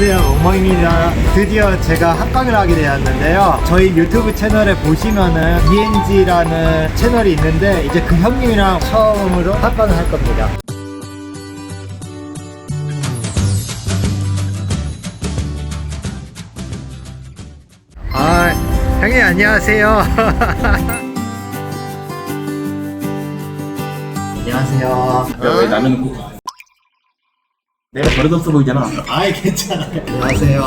안녕하세요 멍멍입니다. 드디어 제가 합강을 하게 되었는데요. 저희 유튜브 채널에 보시면은 ENG라는 채널이 있는데 이제 그 형님이랑 처음으로 합강을 할 겁니다. 아 형님 안녕하세요. 안녕하세요. 야왜 나는 꼭 내가 버릇없어 보이잖아. 아이 괜찮아요 안녕하세요.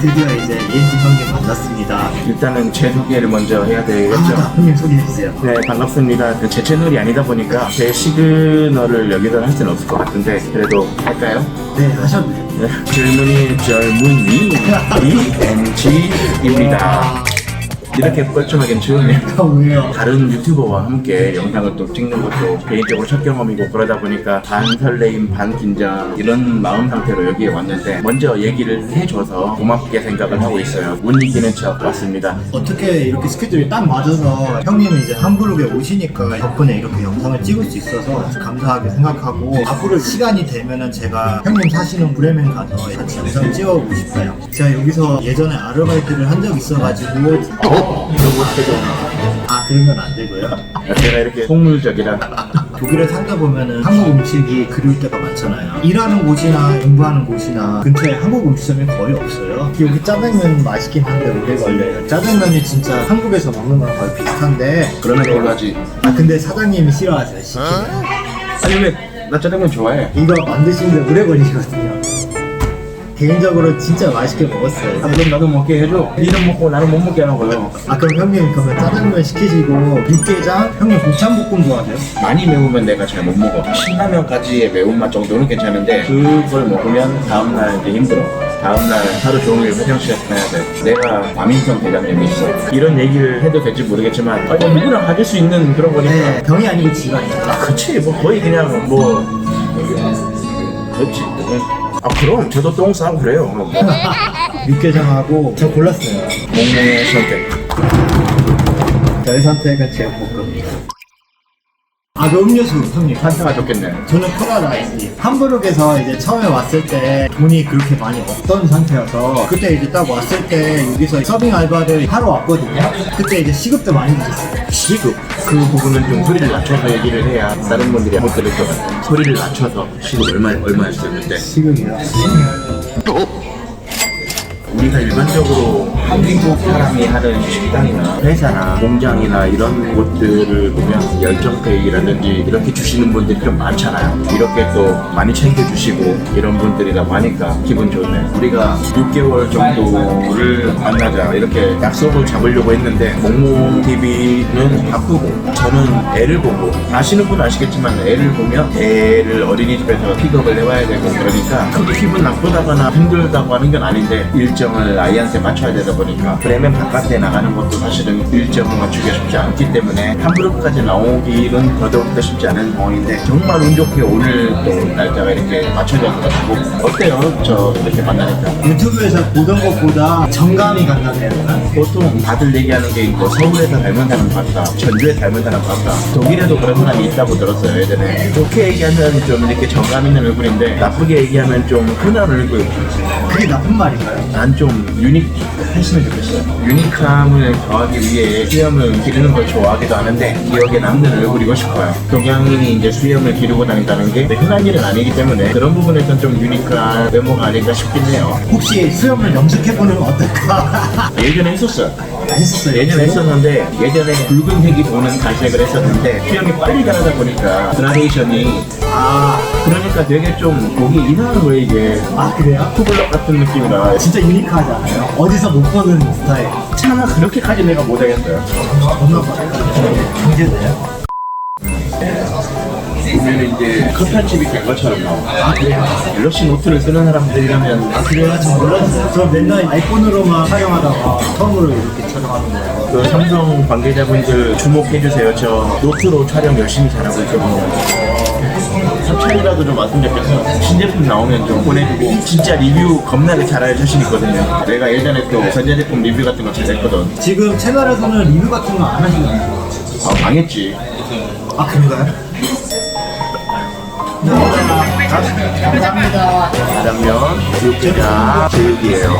드디어 이제 ENG 형님 만났습니다. 일단은 제 소개를 먼저 해야 아, 되겠죠? 형님 소개해주세요. 네 반갑습니다. 제 채널이 아니다 보니까 제 시그널을 여기서 할 수는 없을 것 같은데 그래도 할까요? 네 하셔도 돼요. 네. 젊은이 젊은이. ENG입니다 이렇게 뻘쭘하긴 처음이에요 아, 왜요? 다른 유튜버와 함께 영상을 또 찍는 것도 개인적으로 첫 경험이고 그러다 보니까 반 설레임 반 긴장 이런 마음 상태로 여기에 왔는데 먼저 얘기를 해줘서 고맙게 생각을 하고 있어요 못 이기는 척 왔습니다 어떻게 이렇게 스케줄이 딱 맞아서 형님이 이제 함부르게 오시니까 덕분에 이렇게 영상을 찍을 수 있어서 감사하게 생각하고 앞으로 시간이 되면은 제가 형님 사시는 브레멘 가서 같이 영상 찍어보고 싶어요 제가 여기서 예전에 아르바이트를 한 적 있어가지고 어? 이러고 해도 아 그러면 안 되고요 제가 이렇게 속물적이라 독일에 살다 보면은 한국 음식이 그리울 때가 많잖아요. 일하는 곳이나 공부하는 곳이나 근처에 한국 음식점이 거의 없어요. 여기 짜장면 맛있긴 한데 오래 걸려요. 짜장면이 진짜 한국에서 먹는 거랑 거의 비슷한데 그러면 하지 아 근데 사장님이 싫어하세요. 시키면. 아니 왜 나 짜장면 좋아해 이거 만드시는데 오래 걸리거든요. 개인적으로 진짜 맛있게 먹었어요. 아, 그럼 나도 먹게 해줘. 니는 먹고 나는 못 먹게 하는 거요. 아 그럼 형님 그러면 짜장면 시키시고 육개장? 형님 곱창볶음 좋아하세요? 많이 매우면 내가 잘 못 먹어. 신라면까지의 매운맛 정도는 괜찮은데 그걸 먹으면 다음날 이제 힘들어. 다음날 하루 종일 화장실에 가야 돼. 내가 과민성 대장염이 있어. 이런 얘기를 해도 될지 모르겠지만 아니, 뭐 누구나 가질 수 있는 그런 거니까. 네 병이 아니고 질환이에요. 아 그치. 뭐 거의 그냥 뭐 그렇지 아 그럼 저도 똥 싸고 그래요 육개장하고 저 골랐어요. 몽몽의 선택 저의 선택은 제육볶음. 아, 그 음료수, 형님. 판타가 좋겠네 저는 코라 라이스. 함부르크에서 이제 처음에 왔을 때 돈이 그렇게 많이 없던 상태여서 그때 이제 딱 왔을 때 여기서 서빙 알바를 하러 왔거든요. 그때 이제 시급도 많이 드셨어요. 시급 그 부분은 좀 소리를 낮춰서 얘기를 해야 다른 분들이 못 들을 것 같아요 소리를 낮춰서 시급 얼마 얼마였었는데 시급이요. 우리가 일반적으로 한국 사람이 하는 식당이나 회사나 공장이나 이런 곳들을 보면 열정페이라든지 이렇게 주시는 분들이 좀 많잖아요. 이렇게 또 많이 챙겨주시고 이런 분들이라고 하니까 기분 좋네. 우리가 6개월 정도를 만나자 이렇게 약속을 잡으려고 했는데 몽몽 TV는 바쁘고 저는 애를 보고 아시는 분은 아시겠지만 애를 보면 애를 어린이집에서 픽업을 해와야 되고 그러니까 크게 기분 나쁘다거나 힘들다고 하는 건 아닌데 일정을 아이한테 맞춰야 되다 보니까 브레멘 바깥에 나가는 것도 사실은 일정을 맞추기가 쉽지 않기 때문에 함부르크까지 나오기는 더더욱더 쉽지 않은 상황인데 정말 운 좋게 오늘 또 날짜가 이렇게 맞춰져가지고 어때요? 저 이렇게 만나니까 유튜브에서 보던 것보다 정감이 되나? 보통 다들 얘기하는 게 있고 서울에서 닮은 사람 같다 전주에 닮은 사람 같다 독일에도 그런 사람이 있다고 들었어요 예전에 좋게 얘기하면 좀 이렇게 정감 있는 얼굴인데 나쁘게 얘기하면 좀 흔한 얼굴 그게 나쁜 말인가요? 난 좀 유닉 했으면 좋겠어요. 유니크함을 더하기 위해 수염을 기르는 걸 좋아하기도 하는데 기억에 남는 얼굴이고 싶어요. 동양인이 이제 수염을 기르고 다닌다는 게 흔한 일은 아니기 때문에 그런 부분에선 좀 유니크한 외모가 아닐까 싶긴 해요. 혹시 수염을 염색해보는 건 어떨까? 예전에 했었어요 했었어요. 예전에 했었는데 예전에 붉은색이 도는 갈색을 했었는데 수염이 빨리 자라다 보니까 그라데이션이 아, 그러니까 되게 좀 보기 이상한 거예요 이게 아, 그래요? 투블럭 같은 느낌이라 진짜 유니크하지 않아요? 어디서 못 보는 스타일. 차마 그렇게까지 내가 못하겠어요 겁나 빠르다. 경제돼요? 보면 이제 된 것처럼 나와 아, 그래요? 갤럭시 노트를 쓰는 사람들이라면 아, 그래요? 저 몰랐어요. 저 맨날 아이폰으로만 촬영하다가 처음으로 이렇게 촬영하는 거예요. 그 삼성 관계자분들 주목해주세요 저 노트로 촬영 열심히 잘하고 있거든요 협찬이라도 좀 좋겠어 신제품 나오면 좀 보내주고 진짜 리뷰 겁나게 잘할 자신 있거든요 내가 예전에 또 전자제품 리뷰 같은 거 잘했거든 지금 채널에서는 리뷰 같은 거 안 하시나요? 아 망했지 아, 그런가요? 네. 감사합니다. 짜장면, 육개장, 제육이에요.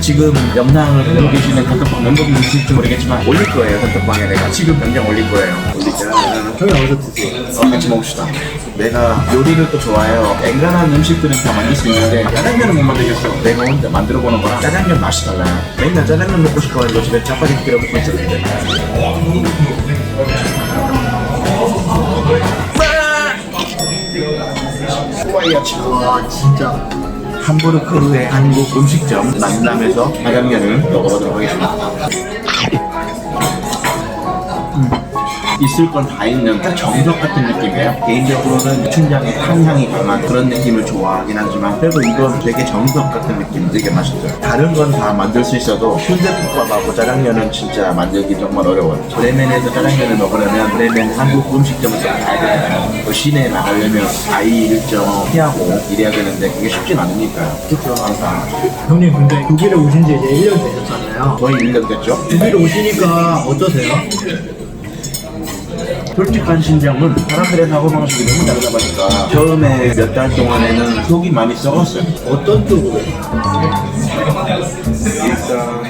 지금 영상을 보고 계시는 단톡방 멤버분이 있을지 모르겠지만 올릴 거예요 단톡방에 내가. 지금 당장 올릴 거예요. 올리자 형이 어디서 드세요? 어, 같이 먹읍시다. 내가 요리를 또 좋아해요. 앵간한 음식들은 다 만들 수 있는데 짜장면은 못 만들겠어. 내가 혼자 만들어 보는 거랑 짜장면 맛이 달라요. 맨날 짜장면 먹고 싶어 가지고 집에 짜파게티 끓여 먹고 있었는데 후아이야 치고 와 진짜 함부르크의 한국 음식점 만남에서 짜장면을 먹어보도록 하겠습니다. 음, 있을 건 다 있는 딱 정석 같은 느낌이에요. 개인적으로는 춘장의 탄향이 강한 그런 느낌을 좋아하긴 하지만 그래도 이건 되게 정석 같은 느낌 되게 맛있어요. 다른 건 다 만들 수 있어도 순대국밥하고 짜장면은 진짜 만들기 정말 어려워요. 브레멘에서 짜장면을 먹으려면 브레멘 한국 음식점에서 가야 되잖아요. 그 시내에 나가려면 아이 일정 피하고 이래야 되는데 그게 쉽진 않으니까요. 그렇죠 항상. 형님 근데 독일에 오신 지 이제 1년 되셨잖아요. 거의 1년 됐죠? 독일 오시니까 어떠세요? 솔직한 심정은 사람들의 사고방식이 너무 다르다 보니까 처음에 몇 달 동안에는 속이 많이 썩었어요. 어떤 쪽으로? 일단